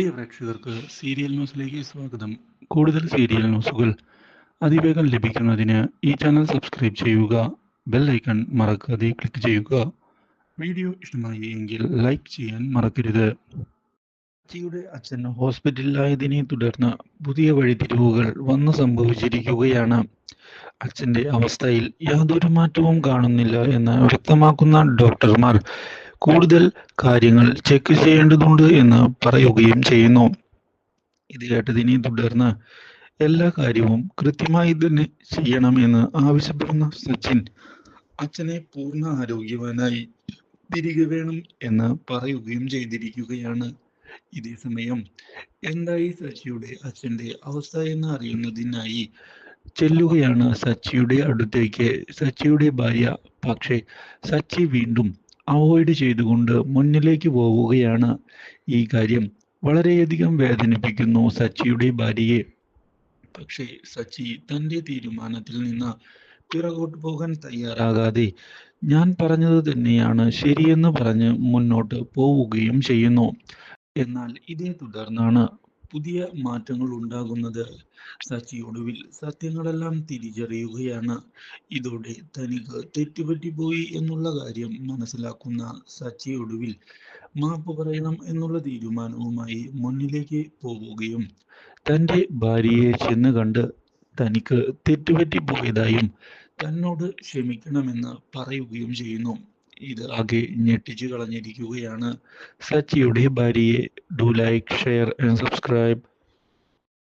പ്രിയ പ്രേക്ഷകർക്ക് സീരിയൽ ന്യൂസിലേക്ക് സ്വാഗതം. കൂടുതൽ സീരിയൽ ന്യൂസുകൾ അതിവേഗം ലഭിക്കുന്നതിന് ഈ ചാനൽ സബ്സ്ക്രൈബ് ചെയ്യുക ബെൽ ഐക്കൺ മറക്കാതെ ക്ലിക്ക് ചെയ്യുക. വീഡിയോ ഇഷ്ടമായി എങ്കിൽ ലൈക്ക് ചെയ്യാൻ മറക്കരുത്. അച്ഛിയുടെ അച്ഛൻ ഹോസ്പിറ്റലിലായതിനെ തുടർന്ന് പുതിയ വഴിതിരിവുകൾ വന്നു സംഭവിച്ചിരിക്കുകയാണ്. അച്ഛന്റെ അവസ്ഥയിൽ യാതൊരു മാറ്റവും കാണുന്നില്ല എന്ന് വ്യക്തമാക്കുന്ന ഡോക്ടർമാർ കൂടുതൽ കാര്യങ്ങൾ ചെക്ക് ചെയ്യേണ്ടതുണ്ട് എന്ന് പറയുകയും ചെയ്യുന്നു. ഇത് കേട്ടതിനെ തുടർന്ന് എല്ലാ കാര്യവും കൃത്യമായി തന്നെ ചെയ്യണമെന്ന് ആവശ്യപ്പെടുന്ന സച്ചിൻ അച്ഛനെ പൂർണ ആരോഗ്യവാനായി തിരികെ വേണം എന്ന് പറയുകയും ചെയ്തിരിക്കുകയാണ്. ഇതേ സമയം എന്തായി സച്ചിയുടെ അച്ഛന്റെ അവസ്ഥ എന്ന് അറിയുന്നതിനായി ചെല്ലുകയാണ് സച്ചിയുടെ അടുത്തേക്ക്. സച്ചിയുടെ ഭാര്യ പക്ഷേ സച്ചി വീണ്ടും അവോയ്ഡ് ചെയ്തുകൊണ്ട് മുന്നിലേക്ക് പോവുകയാണ് ഈ കാര്യം. വളരെയധികം വേദനിപ്പിക്കുന്നു സച്ചിയുടെ ഭാര്യയെ. പക്ഷേ സച്ചി തന്റെ തീരുമാനത്തിൽ നിന്ന് പിറകോട്ട് പോകാൻ തയ്യാറാകാതെ ഞാൻ പറഞ്ഞത് തന്നെയാണ് ശരിയെന്ന് പറഞ്ഞ് മുന്നോട്ട് പോവുകയും ചെയ്യുന്നു. എന്നാൽ ഇതേ തുടർന്നാണ് പുതിയ മാറ്റങ്ങൾ ഉണ്ടാകുന്നത് സച്ചി ഒടുവിൽ സത്യങ്ങളെല്ലാം തിരിച്ചറിയുകയാണ്. ഇതോടെ തനിക്ക് തെറ്റുപറ്റിപ്പോയി എന്നുള്ള കാര്യം മനസ്സിലാക്കുന്ന സച്ചി ഒടുവിൽ മാപ്പ് പറയണം എന്നുള്ള തീരുമാനവുമായി മുന്നിലേക്ക് പോവുകയും തന്റെ ഭാര്യയെ ചെന്ന് കണ്ട് തനിക്ക് തെറ്റുപറ്റിപ്പോയതായും തന്നോട് ക്ഷമിക്കണമെന്ന് പറയുകയും ചെയ്യുന്നു. ഇത് ആകെ ഞെട്ടിച്ചു കളഞ്ഞിരിക്കുകയാണ്. സച്ചിയുടെ ഭാര്യയെ do like share and subscribe